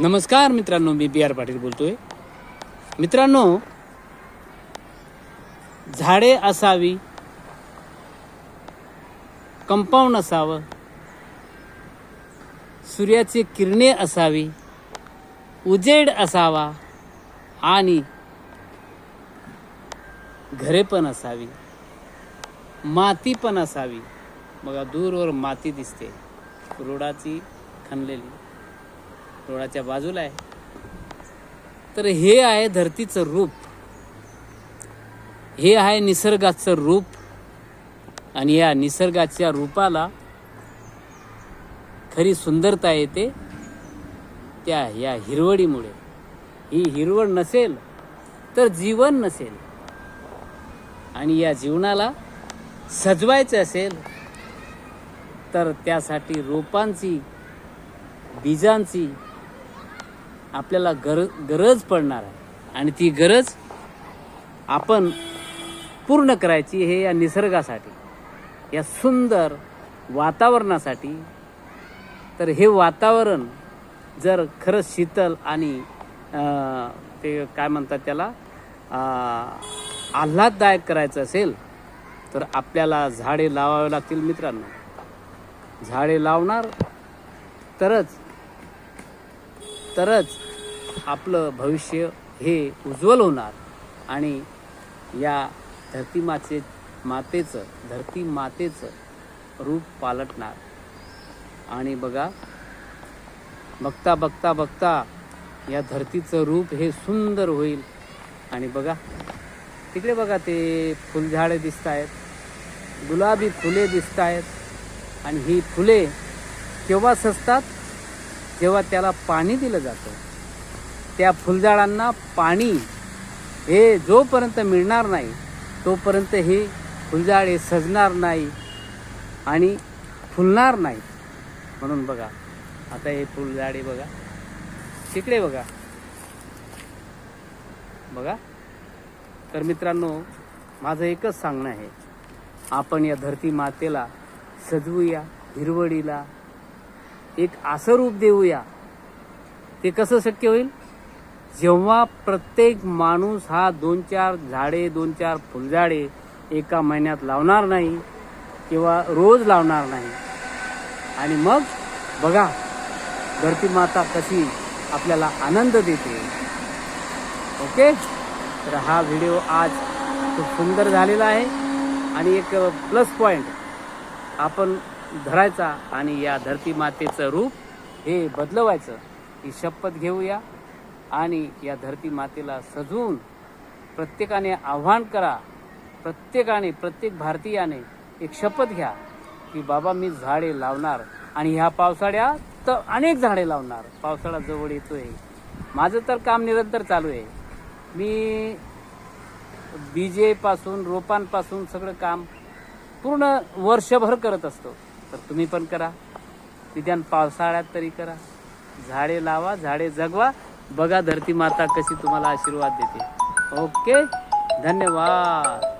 नमस्कार मित्रांनो मी बी आर पाटील बोलतोय. मित्रांनो झाडे असावी कंपाऊंड असावं सूर्याची किरणे असावी उजेड असावा आणि घरे पण असावी माती पण असावी. बघा दूरवर माती दिसते रोडाची खणलेली. रोडाच्या बाजूला आहे. तर हे आहे धरतीचं रूप. हे आहे निसर्गाचं रूप. आणि या निसर्गाच्या रूपाला खरी सुंदरता येते त्या या हिरवडीमुळे ही हिरवळ नसेल तर जीवन नसेल. आणि या जीवनाला सजवायचं असेल तर त्यासाठी रोपांची बीजांची आपल्याला गर गरज पडणार आहे. आणि ती गरज आपण पूर्ण करायची हे या निसर्गासाठी या सुंदर वातावरणासाठी. तर हे वातावरण जर खरंच शीतल आणि ते काय म्हणतात त्याला आल्हाददायक करायचं असेल तर आपल्याला झाडे लावावे लागतील मित्रांनो. झाडे लावणार तरच तरच आपलं भविष्य हे उज्ज्वल होणार. आणि या धरती माचे मातेचं धरती मातेचं रूप पालटणार. आणि बघा बघता बघता बघता या धरतीचं रूप हे सुंदर होईल. आणि बघा तिकडे बघा ते फुलझाडे दिसत आहेत गुलाबी फुले दिसत आहेत आणि ही फुले केव्हा सजतात? जेव्हा त्याला पाणी दिलं जातं त्या फुलझाडांना पाणी हे जोपर्यंत मिळणार नाही तोपर्यंत हे फुलझाडे सजणार नाही आणि फुलणार नाही. म्हणून बघा आता हे फुलझाडे बघा तिकडे बघा. बघा. तर मित्रांनो माझं एकच सांगणं आहे आपण या धरती मातेला सजवूया हिरवडीला एक असं रूप देऊया. ते कसं शक्य होईल? जेव्हा प्रत्येक माणूस हा दोन चार झाडे दोन चार फुलझाडे एका महिन्यात लावणार नाही किंवा रोज लावणार नाही. आणि मग बघा धरती माता कशी आपल्याला आनंद देते. ओके? तर हा व्हिडिओ आज खूप सुंदर झालेला आहे. आणि एक प्लस पॉईंट आपण धरायचा आणि या धरती मातेचं रूप हे बदलवायचं ही शपथ घेऊया. आणि या धरती मातेला सजवून प्रत्येकाने आव्हान करा. प्रत्येकाने प्रत्येक भारतीयाने एक शपथ घ्या की बाबा मी झाडे लावणार आणि ह्या पावसाळ्यात तर अनेक झाडे लावणार. पावसाळा जवळ येतोय. माझं तर काम निरंतर चालू आहे. मी बीजेपासून रोपांपासून सगळं काम पूर्ण वर्षभर करत असतो. तर तुम्ही पण करा. निदान पावसाळ्यात तरी करा. झाडे लावा झाडे जगवा. बघा धरती माता कशी तुम्हाला आशीर्वाद देते. ओके? धन्यवाद.